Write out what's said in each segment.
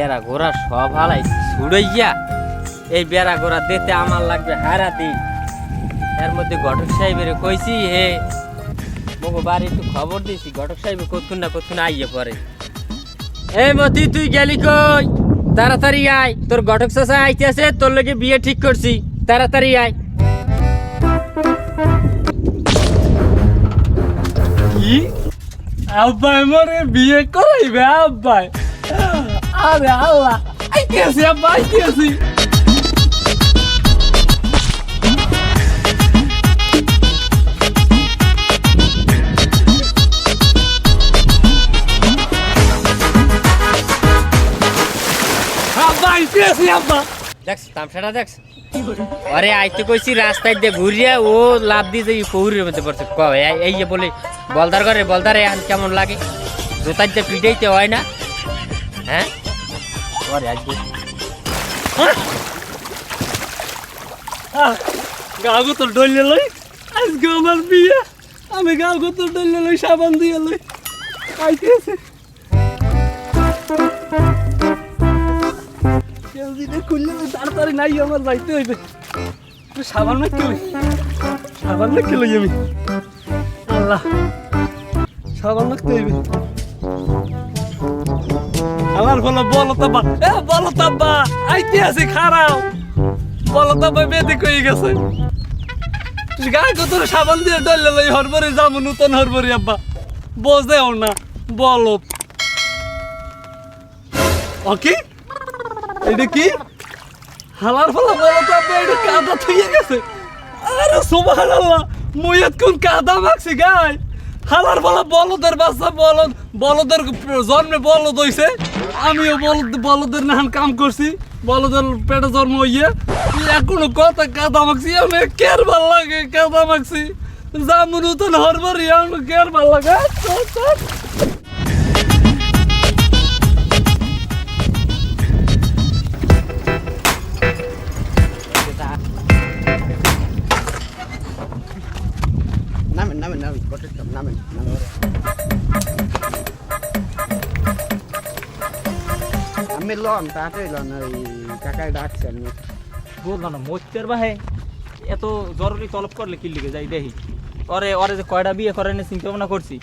বেড়া ঘোড়া সব হালাই ছুড়াইয়া এই বেড়া ঘোড়া দিতে আমার লাগবে হারা দিন। এর মধ্যে ঘটক সাহেবের কইছি, হে, মগো বাড়ি একটু খবর দিছি, ঘটক সাহেব কতক্ষণ না কতক্ষণ আইয়ে পরে এই মতি, তুই গেলি কই? তাড়াতাড়ি আয়, তোর ঘটক চাষা আইতেছে, তোর লগে বিয়ে ঠিক করছি, তাড়াতাড়ি আয়। কি? আব্বাই মরে বিয়ে করাইবে, আব্বাই। আরে আল্লাহ আইতেছি আব্বা আইতেছি দেখছ, তামসাটা দেখছ? আরে আইতে কইছি, রাস্তায় দিয়ে ঘুরিয়া ও লাভ দিয়ে পৌরের মধ্যে পড়ছে। কয় এই- যে বলে, বলদার করে বলদার এখন কেমন লাগে? জোতার দিয়ে পিটাইতে হয় না। হ্যাঁ? আরে আজকে গাও তো ডলে লই, আজকে আমার বিয়ে। আমি গাও তো ডলে লই, সাবান দিয়ে লই। আইতেছে তাড়াতাড়ি নাই, আমার যাইতে হইবে। একটু সাবান মেখে লই। সাবান আমি। আল্লাহ, সাবান আমার বলো বলো তাব্বা এ বলো তাব্বা আইতে আছে খারাও। বলো তাব্বা বেদে কই গেছে। গায়ে কত সাবান দিয়ে ডলে লই হরবরে যাব, নতুন হরবরে আব্বা। বোঝেও না, বলো। ওকে এটা কি? হালার ফলা বলো তো আপনি এটা কাদা থইয়ে গেছে। আরে সুবহানাল্লাহ মুইয়াত কোন কাদা মাখছি গায় হালার বলা বলদের বাচ্চা বলদ, বলদের জন্মে বলদ হইছে। আমিও বলদ বলদের নাহান কাম করছি, বলদের পেটে জন্ম হইয়ে। এখনও কথা কাদা মাখছি, আমি কের ভালো লাগে কাদা মাখছি? জামুন উতন হরবরি আমি কের ভালো লাগে? নামেন নামেন নামেন কটেজ কাপ নামেন নামেন আমি লন তাড়াতাড়ি লন ওই কাকায় ডাকছে আমি বললাম না মোত্তের বাহে এত জরুরি তলব করলে কি লিখে যাই দেখি। ওরে ওরে যে কয়টা বিয়ে করে না চিন্তা ভাবনা করছি।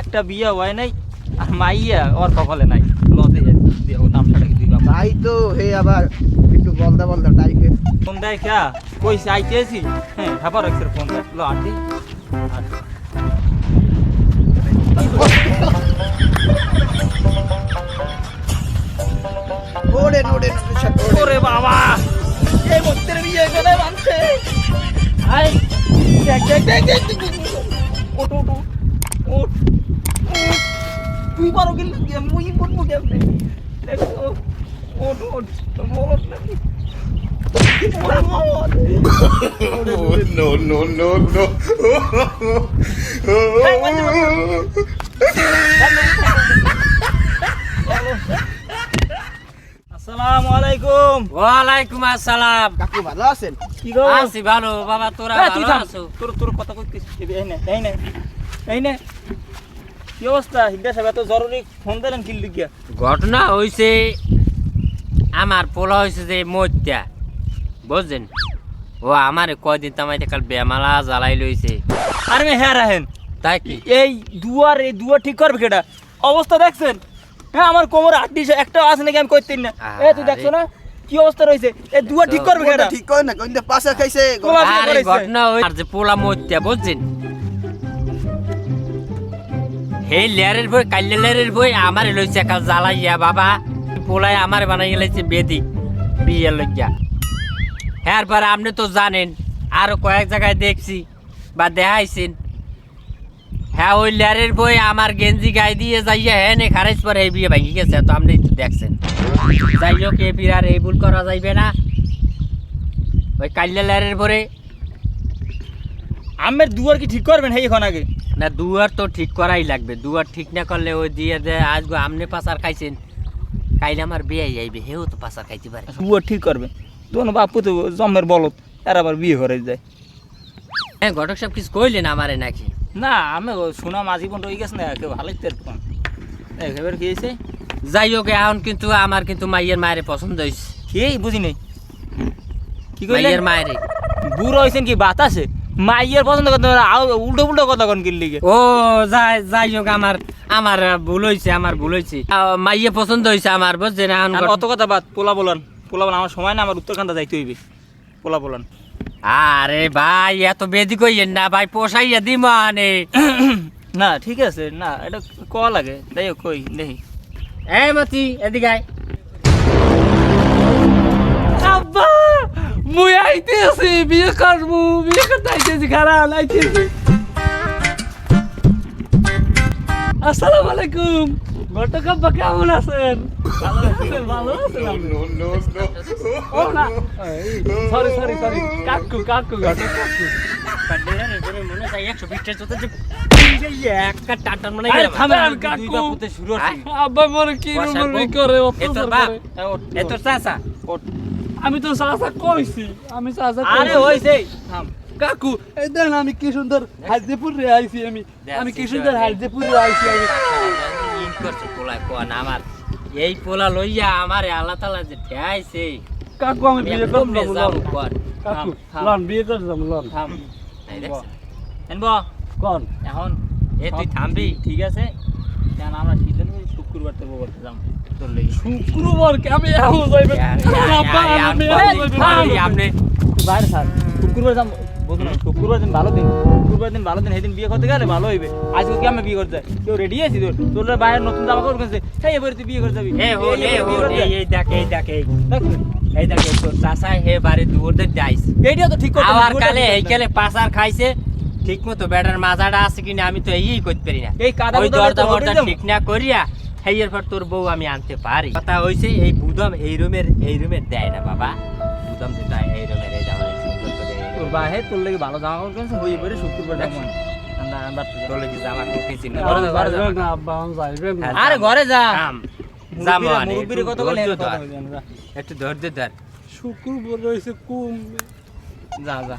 একটা বিয়ে হয় নাই আর মাইয়া ওর কপালে নাই। লতে নামটা কি দিলাম তাই তো হে আবার বলদা বলদা টাইপে ফোন দেয় কে? কইছে আইতেছি। হ্যাঁ হাবার রাখছে ফোন দেয়। লো আটি ওড়েন ওড়েন ওরে বাবা! এই মোত্তের বিয়ে করে মানছে আই দেখ। তুই পারো কি মুই করব কেমনে? দেখ ও, ওঠ ওঠ তোর নাকি? ওরে। No, no, no, no. আসসালামু আলাইকুম ওয়ালাইকুম আসসালাম। কাকু ভালো আছেন? কি গো আছি ভালো বাবা তোরা তুই ভালো। আছো? তোর তোর কথা কইতেছিস এই নে এই নে এই নে কি অবস্থা? হিডা সাহেব এত জরুরি ফোন দিলেন কি লিখিয়া ঘটনা হইছে আমার পোলা হয়েছে যে মত্যা বুঝছেন? ও আমারে কয়দিন তামাইতে কাল বেমালা জ্বালাই লইছে। আর মে হ্যাঁ রাহেন তাই কি? এই দুয়ার এই দুয়ার ঠিক করবে কেটা অবস্থা দেখছেন? হ্যাঁ আমার কোমরে আটটি একটা আছে নাকি আমি কইতেন না। এ তুই দেখছ না? কি অবস্থা রয়েছে? এই দুয়ার ঠিক করবে কেটা ঠিক করে না পাশে খাইছে। আরে ঘটনা হই আর যে পোলা মত্যা বুঝছেন? হে লেয়ারের বই কাল্লে লেয়ারের বই আমারে লইছে কাল জ্বালাইয়া বাবা। পোলাই আমারে বানাই গেলাইছে বেদি। বিয়ে লইয়া হ্যাঁ পরে আপনি তো জানেন। আরও কয়েক জায়গায় দেখছি বা দেখাইছেন। হ্যাঁ ওই লেয়ারের বই আমার গেঞ্জি গায়ে দিয়ে যাইয়া হ্যাঁ নে খারেজ পরে এই বিয়ে ভাঙি গেছে তো আপনি দেখছেন। যাই হোক এ বিরার এই ভুল করা যাইবে না। ওই কাল্লে লেয়ারের পরে আমের দুয়ার কি ঠিক করবেন হ্যাঁ এখন আগে? না দুয়ার তো ঠিক করাই লাগবে। দুয়ার ঠিক না করলে ওই দিয়ে দেয় আজকে আমনে পাচার খাইছেন। কাইলে আমার বিয়ে যাইবে হেও তো পাচার খাইতে পারে। দুয়ার ঠিক করবে। দোন বাপু তো জমের বলত এর আবার বিয়ে করে যায়। হ্যাঁ ঘটক সব কিছু কইলেন আমারে নাকি? না আমি শোনা মাঝি বোন রয়ে গেছে না কেউ ভালোই কি হয়েছে? যাই হোক এখন কিন্তু আমার কিন্তু মাইয়ের মায়ের পছন্দ হয়েছে কি বুঝি নাই। কি কইলেন? মাইয়ের মায়ের। বুড়ো হইছেন কি বাতাসে? মাইয়ের পছন্দ করতে উল্টো উল্টো কথা কোন কিনলি ও যাই যাই হোক আমার আমার ভুল হয়েছে আমার ভুল হয়েছে মাইয়ে পছন্দ হয়েছে আমার বুঝছেন? আর অত কথা বাদ পোলা বলান। পোলা বলান আমার সময় না আমার উত্তরখান্তা যাইতে হইবে। পোলা বলান আরে ভাই এত বেদি কইয়েন না ভাই পোষাইয়া দি মানে। না ঠিক আছে না এটা ক লাগে? হোক কই দেখি। এ মতি এদিকে আয়। আব্বা মুই আইতেছি বিয়ে করব বিয়ে করতে আইতেছি খারাপ আইতেছি। আসসালামু আলাইকুম। ঘটক আব্বা কেমন আছেন? সরি সরি সরি কাকু মনে হয় মানে মনে আমি তো চাচা কইছি আমি চাচা আরে হইছে কাকু দেন আমি কি সুন্দর হাজদেপুর রে আইছি আমি আমি কি সুন্দর হাজদেপুর রে আইছি আমি আমার এই পোলা লইয়া আমার আল্লাহ তালা যে ঠেয়াইছে কাকু আমি বিয়ে করব লন কাকু। লন বিয়ে করব লন থাম? এনব কোন এখন এ তুই থামবি ঠিক আছে কেন আমরা সিদ্ধান্ত শুক্রবার তো যাম লেগে শুক্রবার কে আমি এখন যাইবে আপনি বাইরে থাক শুক্রবার বলতো শুক্রবার দিন ভালো দিন শুক্রবার দিন ভালো দিন সেদিন বিয়ে করতে গেলে ভালো হইবে। আজকে কি আমি বিয়ে করতে যাই? কেউ রেডি আছি তোর? তোর বাইরে নতুন জামা কাপড় কিনছে। এবারে তুই বিয়ে করতে যাবি। এই দেখ এই দেখ এই। এই দেখ তোর চাচা হে বাড়ি যাইস এইটা তো ঠিক কথা আবার কালে এই কালে পাসার খাইছে। ঠিক মতো বেটার মাজাটা আছে কিনা আমি তো এই করতে পারি না। এই কাদা ওই বোতলে দরজা মরজা ঠিক না করিয়া হেয়ের পর তোর বউ আমি আনতে পারি। কথা হইছে এই বুদম এই রুমের এই রুমের দেয় না বাবা। বুদম যেটা এই রুমের এই তোর লেগে ভালো জামা কাপড় কিনছে হই শুক্রবার আরে ঘরে যা। কাম একটু ধৈর্য ধর। শুক্রবার কুম। যা যা।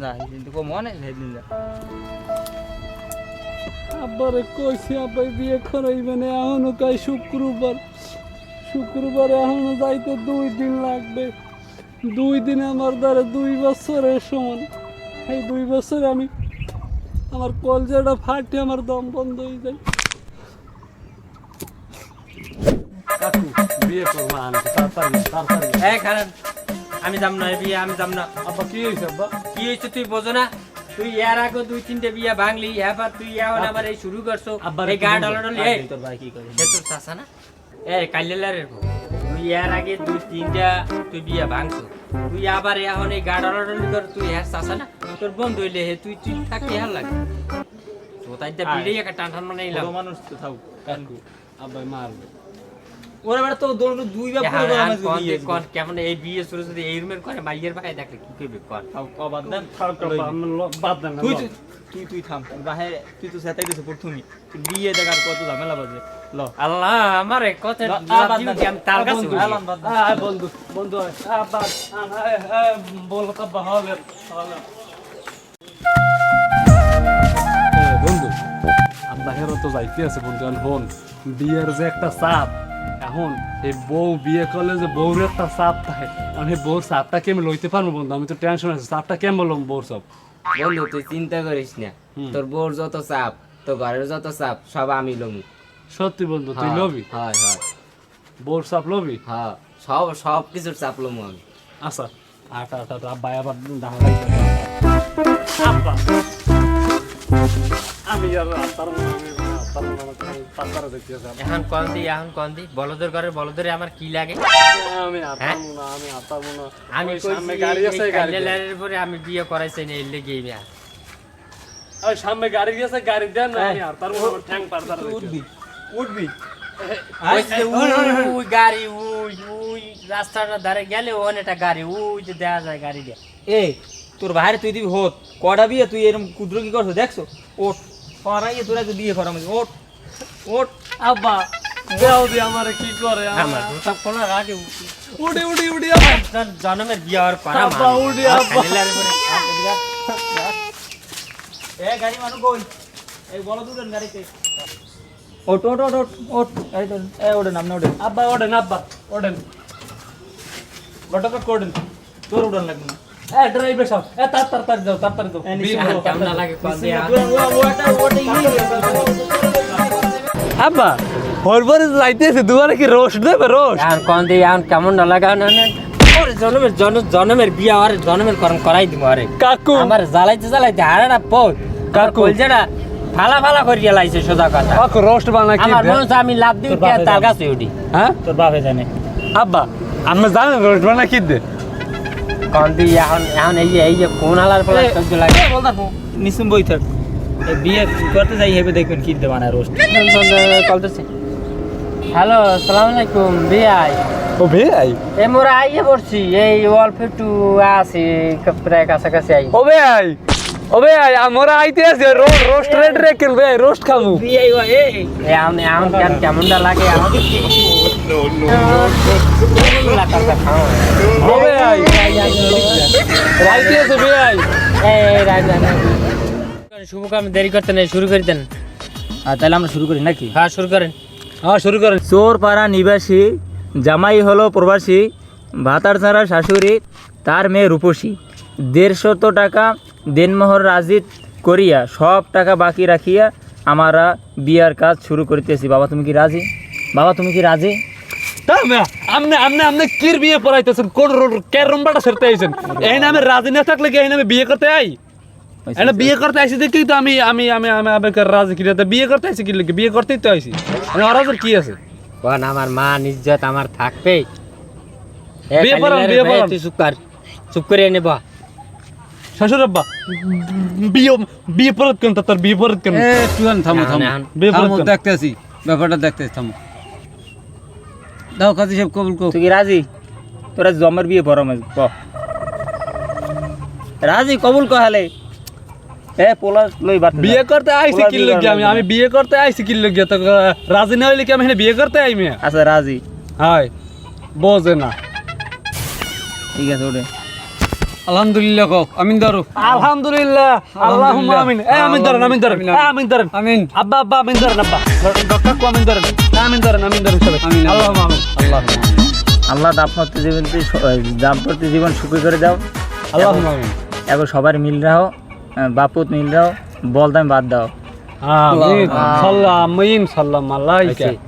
যা কিন্তু কো মনে সেদিন যা। আব্বারে কইছি আব্বাই বিয়ে করাইবে না এখনও কই শুক্রবার। শুক্রবার এখনও যাইতে দুই দিন লাগবে। দুই দিন আমার দ্বারা দুই বছরের সমান। এই দুই বছরে আমি আমার কলজাটা ফাটে আমার দম বন্ধ হয়ে যায়। কাকু বিয়ে করব আমি তাড়াতাড়ি তাড়াতাড়ি। এই খারাপ আমি যাম না এই বিয়ে আমি যাম না। আব্বা কি হয়েছে আব্বা? কি হয়েছে তুই বোঝো না? তুই এর আগে দুই তিনটে বিয়ে ভাঙলি এবার তুই এখন আবার এই শুরু করছ। এই কি গা বলব? ডলাডলি এই তোর ভাই কি করে? তোর চাচা না? এ তুই এর আগে দুই তিনটা তুই বিয়ে ভাঙছো। তুই আবার এখন এই গা কর তুই এর চাচা না তোর বন্ধু হইলে হে তুই তুই থাকি হার লাগে তো তাই তো বিড়ে একটা টান টান মানে বড় মানুষ তো থাক কাকু আব্বাই মারবে ওরা বেটা তো দৌড় দুই বার পুরো আছে বিয়ে কন কেমন এই বিয়ে শুরু যদি এই রুমের করে মাইয়ের ভাই দেখলে কি করবে কন। তাও কবাদ দেন। বাদ দেন না, তুই লও। তুই- তুই তুই থাম। বাহে তুই তো সেটাই দিছ প্রথমই। বিয়ে দেখার কত ঝামেলা বাজে। আল্লাহ আমার কথা। আমি তার কাছে বন্ধু, বন্ধু। বন্ধু বলো তো বন্ধু আব্বা হেরো যাইতে আছে বন্ধু হন বিয়ের যে একটা চাপ এখন এই বউ বিয়ে করলে যে বউর একটা চাপ থাকে এই বউর চাপটা কেমন লইতে পারব বন্ধু? আমি তো টেনশন আছে চাপটা কেমন লম বউর চাপ বন্ধু তুই চিন্তা করিস না। তোর বউর যত চাপ তোর ঘরের যত চাপ সব আমি লমু। সত্যি বন্ধু তুই হ্যাঁ, লবি? হয় হয়। বউর চাপ লবি? হ্যাঁ সব সব কিছুর চাপ লমু আমি। আচ্ছা আটা আটা আটা আব্বা আবার দাঁড়াই আব্বা আমি আর এখন কন দি এখন কন দি? বলদের ঘরে বলদের আমার কি লাগে? আমি হ্যাঁ? আমি আত্মার মনে আমি সামনে গাড়ি আছে গাড়ি দে। পরে আমি বিয়ে করাইছি না এলে গেই না ওই সামনে গাড়ি আছে গাড়ি দেন না আমি আত্মার ঠ্যাং পাতারা উঠবি উঠবি কইছে যে উই উই গাড়ি উই উই রাস্তাটার ধারে গেলে ওখানে একটা গাড়ি উই যে দেখা যায় গাড়ি দিয়ে এ তোর বাইরে তুই দিবি হোত কটা বিয়ে তুই এরকম ক্ষুদ্র কি করছ দেখছ ওট পড়াইয়ে তোরা তো বিয়ে করা আমাকে ওট ওট আব্বা দেও দি আমারে কি করে আমার সব খোলার আগে উড়ি উড়ি উড়ি আব্বা তার জন্মের বিয়ে হওয়ার করা আব্বা, উঠি, আব্বা। এ গাড়ি মানুষ কই এই বলো দুজন গাড়িতে ওট ওট ওট ওট ওট এই তো এই ওঠেন আপনি ওঠেন আব্বা ওঠেন আব্বা ওঠেন ঘটকা কোডেন তোর উঠান লাগবে না এ ড্রাইভার সাহেব এ তার তার তার যাও তার তার যাও এ, নিচে বিয়ে নামো, করো। কেমন লাগে কল দিয়া আব্বা হরবরে যাইতেছে দুয়ারে কি রোস্ট দেবে রোস্ট এখন কোন দিয়ে এখন কেমন না লাগা না না ওরে জনমের জন জনমের বিয়া আরে জনমের করন করাই দিব আরে কাকু আমার জ্বালাইতে জ্বালাইতে হারে না পৌ কাকু। কলজেটা ফালা ফালা করিয়া লাইছে সোজা কথা। কাকু রোস্ট বানা কি আমার মনে আমি লাভ দিই বাপে তার কাছে উঠি। হ্যাঁ? তোর বাপে জানে। আব্বা আমি রোস্ট বানা কি দে এখন এখন এই যে এই যে কোন আলার সহ্য লাগে নিসুম বই থাক। বিয়ে করতে যাই হেবে দেখবেন কি রোস্ট। কলতেছে হ্যালো আসসালামু আলাইকুম বিয়াই ও ভাই এ মোরা আইয়ে পড়ছি এই অল্প একটু আছি প্রায় কাছাকাছি আই ও ভাই ও ভাই আমরা আইতে আছে রোস্ট রোস্ট রেড রে খেলবে রোস্ট খাব এ এখন এখন কেন কেমনটা লাগে এখন No, no, লাগাতে খাও ও ভাই আইতে আছে ভাই এই রাইট শুভ কাম দেরি করতে নেই শুরু করে দেন আর তাহলে আমরা শুরু করি নাকি হ্যাঁ শুরু করেন হ্যাঁ শুরু করেন চোরপাড়া নিবাসী জামাই হলো প্রবাসী ভাতার ছাড়া শাশুড়ি তার মেয়ে রূপসী দেড়শত টাকা দেনমোহর রাজি করিয়া সব টাকা বাকি রাখিয়া আমরা বিয়ার কাজ শুরু করিতেছি। বাবা তুমি কি রাজি? বাবা তুমি কি রাজি? তামে আমনে আমনে আমনে কির বিয়ে পড়াইতেছেন? কোন কে রুমবাটা সেরতে আইছেন? এই নামে রাজি না থাকলে কি এই নামে বিয়ে করতে আই? এটা বিয়ে করতে আইছি দেখি তো আমি আমি আমি আমি আমি রাজি কি বিয়ে করতে আইছি কি বিয়ে করতেই তো আইছি। আমি অরাজের কি আছে? কোন আমার মা ইজ্জত আমার বিয়ে বিয়ে তুই চুপ কর। চুপ করে এনে আব্বা বিয়ে বিয়ে পরত কেন তোর বিয়ে পরত কেন? একটুখানি থামো থামো। বিয়ে পরত দেখতেছি ব্যাপারটা দেখতেছি থামো। দাও কাজী সাহেব কবুল কো তুই রাজি? তোরা জমের বিয়ে পড়াম ক। রাজি কবুল কহালে এ পোলা লই বাদ বিয়ে করতে আইছি কি লাগে আমি আমি বিয়ে করতে আইছি কি লাগে তো রাজি না হইলে কি আমি বিয়ে করতে আইমি? আচ্ছা রাজি। হাই বোঝে না। ঠিক আছে ওঠে। আলহামদুলিল্লাহ কো আমিন দারু আলহামদুলিল্লাহ আল্লাহুম্মা আমিন। এ আমিন আমিন এ আমিন আমিন। আব্বা আব্বা আমিন আব্বা। ডক্টর কো আমিন আমিন আমিন সবাই আমিন আল্লাহুম্মা আমিন। আল্লাহুম্মা আল্লাহ দাম্পত্য জীবন দাম্পত্য জীবন সুখী করে দাও। আল্লাহুম্মা আমিন। এখন সবার মিল রাও বাপুত মিল রাও বল দাম বাদ দাও। আমিন। সাল্লাহ আমিন সাল্লাম আলাইকা। আচ্ছা।